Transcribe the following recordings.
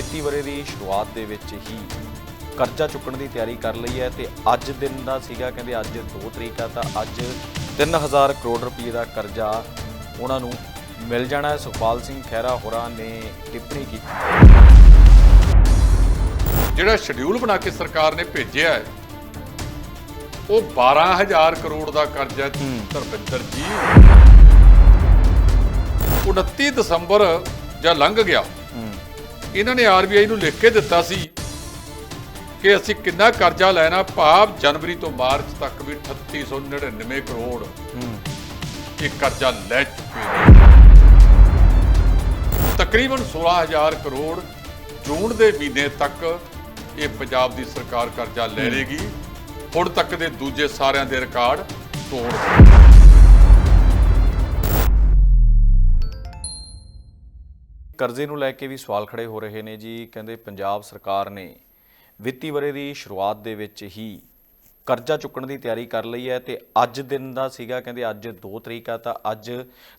ਵਿੱਤੀ ਵਰੇ ਦੀ ਸ਼ੁਰੂਆਤ ਦੇ ਵਿੱਚ ਹੀ ਕਰਜ਼ਾ ਚੁੱਕਣ ਦੀ ਤਿਆਰੀ ਕਰ ਲਈ ਹੈ ਤੇ ਅੱਜ ਦਿਨ ਦਾ ਸੀਗਾ ਕਹਿੰਦੇ ਅੱਜ 2 ਤਰੀਕ ਆ ਤਾਂ ਅੱਜ 3000 ਕਰੋੜ ਰੁਪਏ ਦਾ ਕਰਜ਼ਾ ਉਹਨਾਂ ਨੂੰ ਮਿਲ ਜਾਣਾ ਹੈ। ਸੁਖਪਾਲ ਸਿੰਘ ਖਹਿਰਾ ਹੋਰਾਂ ਨੇ ਟਿੱਪਣੀ ਕੀਤੀ। ਜਿਹੜਾ ਸ਼ਡਿਊਲ ਬਣਾ ਕੇ ਸਰਕਾਰ ਨੇ ਭੇਜਿਆ ਹੈ ਉਹ 12000 ਕਰੋੜ ਦਾ ਕਰਜ਼ਾ ਧਰਮਿੰਦਰ ਜੀ 29 ਦਸੰਬਰ ਜਾਂ ਲੰਘ ਗਿਆ। ਇਹਨਾਂ ਨੇ ਆਰਬੀਆਈ ਨੂੰ ਲਿਖ ਕੇ ਦਿੱਤਾ ਸੀ ਕਿ ਅਸੀਂ ਕਿੰਨਾ ਕਰਜ਼ਾ ਲੈਣਾ ਭਾਵ ਜਨਵਰੀ ਤੋਂ ਮਾਰਚ ਤੱਕ ਵੀ 3899 ਕਰੋੜ ਇਹ ਕਰਜ਼ਾ ਲੈ ਚੁੱਕੇ ਨੇ। ਤਕਰੀਬਨ 16000 ਕਰੋੜ ਜੂਨ ਦੇ ਮਹੀਨੇ ਤੱਕ ਇਹ ਪੰਜਾਬ ਦੀ ਸਰਕਾਰ ਕਰਜ਼ਾ ਲੈ ਲੇਗੀ। ਹੁਣ ਤੱਕ ਦੇ ਦੂਜੇ ਸਾਰਿਆਂ ਦੇ ਰਿਕਾਰਡ ਤੋੜ ਕਰਜ਼ੇ ਨੂੰ ਲੈ ਕੇ ਵੀ ਸਵਾਲ ਖੜੇ ਹੋ ਰਹੇ ਨੇ ਜੀ। ਕਹਿੰਦੇ ਪੰਜਾਬ ਸਰਕਾਰ ਨੇ ਵਿੱਤੀ ਵਰੇ ਦੀ ਸ਼ੁਰੂਆਤ ਦੇ ਵਿੱਚ ਹੀ ਕਰਜ਼ਾ ਚੁੱਕਣ ਦੀ ਤਿਆਰੀ ਕਰ ਲਈ ਹੈ ਤੇ ਅੱਜ ਦਿਨ ਦਾ ਸੀਗਾ। ਕਹਿੰਦੇ ਅੱਜ 2 ਤਰੀਕ ਆ ਤਾਂ ਅੱਜ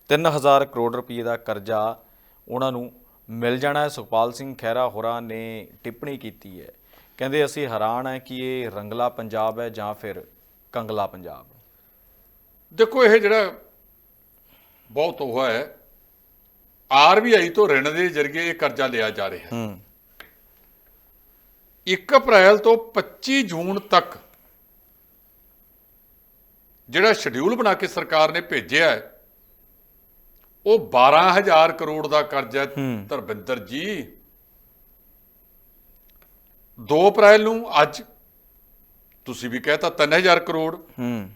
3000 ਕਰੋੜ ਰੁਪਏ ਦਾ ਕਰਜ਼ਾ ਉਹਨਾਂ ਨੂੰ ਮਿਲ ਜਾਣਾ ਹੈ। ਸੁਖਪਾਲ ਸਿੰਘ ਖਹਿਰਾ ਹੋਰਾਂ ਨੇ ਟਿੱਪਣੀ ਕੀਤੀ ਹੈ। ਕਹਿੰਦੇ ਅਸੀਂ ਹੈਰਾਨ ਹੈ ਕਿ ਇਹ ਰੰਗਲਾ ਪੰਜਾਬ ਹੈ ਜਾਂ ਫਿਰ ਕੰਗਲਾ ਪੰਜਾਬ। ਦੇਖੋ, ਇਹ ਜਿਹੜਾ ਬਹੁਤ ਉਹ ਹੈ ਆਰਬੀਆਈ ਤੋਂ ਰਿਣ ਦੇ ਜ਼ਰੀਏ ਇਹ ਕਰਜ਼ਾ ਲਿਆ ਜਾ ਰਿਹਾ ਹੈ। ਹੂੰ। 1 ਅਪ੍ਰੈਲ ਤੋਂ 25 ਜੂਨ ਤੱਕ ਜਿਹੜਾ ਸ਼ਡਿਊਲ ਬਣਾ ਕੇ ਸਰਕਾਰ ਨੇ ਭੇਜਿਆ ਹੈ ਉਹ 12000 ਕਰੋੜ ਦਾ ਕਰਜ਼ਾ। ਧਰਮਿੰਦਰ ਜੀ 2 ਅਪ੍ਰੈਲ ਨੂੰ ਅੱਜ ਤੁਸੀਂ ਵੀ ਕਹਿਤਾ 3000 ਕਰੋੜ। ਹੂੰ।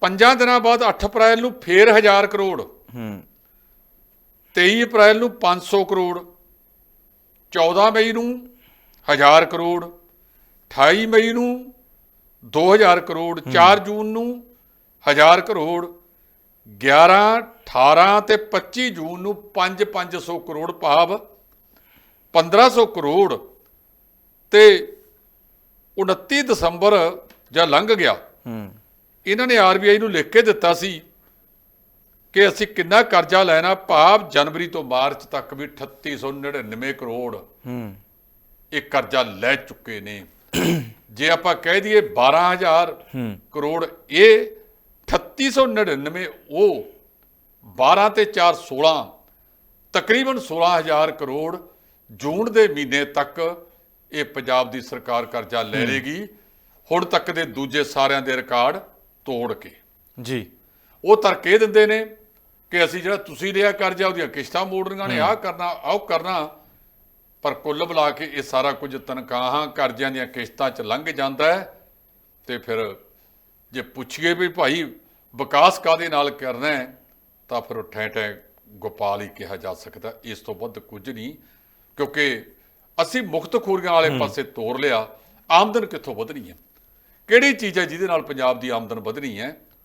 ਪੰਜਾਂ ਦਿਨਾਂ ਬਾਅਦ 8 ਅਪ੍ਰੈਲ ਨੂੰ ਫੇਰ 1000 ਕਰੋੜ। ਹੂੰ। 23 ਅਪ੍ਰੈਲ ਨੂੰ 500 ਕਰੋੜ 14 ਮਈ ਨੂੰ 1000 ਕਰੋੜ 28 ਮਈ ਨੂੰ 2000 ਕਰੋੜ 4 ਜੂਨ ਨੂੰ 1000 ਕਰੋੜ 11 18 ਤੇ 25 ਜੂਨ ਨੂੰ 5 500 ਕਰੋੜ ਭਾਵ 1500 ਕਰੋੜ ਤੇ 29 ਦਸੰਬਰ ਜਾਂ ਲੰਘ ਗਿਆ। ਹੂੰ। ਇਹਨਾਂ ਨੇ ਆਰਬੀਆਈ ਨੂੰ ਲਿਖ ਕੇ ਦਿੱਤਾ ਸੀ ਕਿ ਅਸੀਂ ਕਿੰਨਾ ਕਰਜ਼ਾ ਲੈਣਾ? ਭਾਵ ਜਨਵਰੀ ਤੋਂ ਮਾਰਚ ਤੱਕ ਵੀ 3899 ਕਰੋੜ ਹੂੰ। ਇਹ ਕਰਜ਼ਾ ਲੈ ਚੁੱਕੇ ਨੇ। ਜੇ ਆਪਾਂ ਕਹਿ ਦਈਏ 12000 ਹੂੰ। ਕਰੋੜ ਇਹ 3899 ਉਹ 12 ਤੇ 4 16 ਤਕਰੀਬਨ 16000 ਕਰੋੜ ਜੂਨ ਦੇ ਮਹੀਨੇ ਤੱਕ ਇਹ ਪੰਜਾਬ ਦੀ ਸਰਕਾਰ ਕਰਜ਼ਾ ਲੈ ਲੇਗੀ ਹੁਣ ਤੱਕ ਦੇ ਦੂਜੇ ਸਾਰਿਆਂ ਦੇ ਰਿਕਾਰਡ ਤੋੜ ਕੇ। ਜੀ। ਉਹ ਤਰਕੇ ਦਿੰਦੇ ਨੇ ਕਿ ਅਸੀਂ ਜਿਹੜਾ ਤੁਸੀਂ ਲਿਆ ਕਰਜ਼ਾ ਉਹਦੀਆਂ ਕਿਸ਼ਤਾਂ ਮੋੜਨੀਆਂ ਨੇ ਆਹ ਕਰਨਾ ਆਹ ਕਰਨਾ। ਪਰ ਕੁੱਲ ਮਿਲਾ ਕੇ ਇਹ ਸਾਰਾ ਕੁਝ ਤਨਖਾਹਾਂ ਕਰਜ਼ਿਆਂ ਦੀਆਂ ਕਿਸ਼ਤਾਂ 'ਚ ਲੰਘ ਜਾਂਦਾ ਹੈ। ਤੇ ਫਿਰ ਜੇ ਪੁੱਛੀਏ ਵੀ ਭਾਈ ਵਿਕਾਸ ਕਾਦੇ ਨਾਲ ਕਰਨਾ ਹੈ ਤਾਂ ਫਿਰ ਉਹ ਠੈ ਠੈ ਗੋਪਾਲ ਹੀ ਕਿਹਾ ਜਾ ਸਕਦਾ। ਇਸ ਤੋਂ ਵੱਧ ਕੁਝ ਨਹੀਂ ਕਿਉਂਕਿ ਅਸੀਂ ਮੁਕਤ ਖੋਰੀਆਂ ਵਾਲੇ ਪਾਸੇ ਤੋਰ ਲਿਆ ਆਮਦਨ ਕਿੱਥੋਂ ਵਧਣੀ ਹੈ? ਕਿਹੜੀ ਚੀਜ਼ ਹੈ ਜਿਹਦੇ ਨਾਲ ਪੰਜਾਬ ਦੀ ਆਮਦਨ ਵਧਣੀ ਹੈ?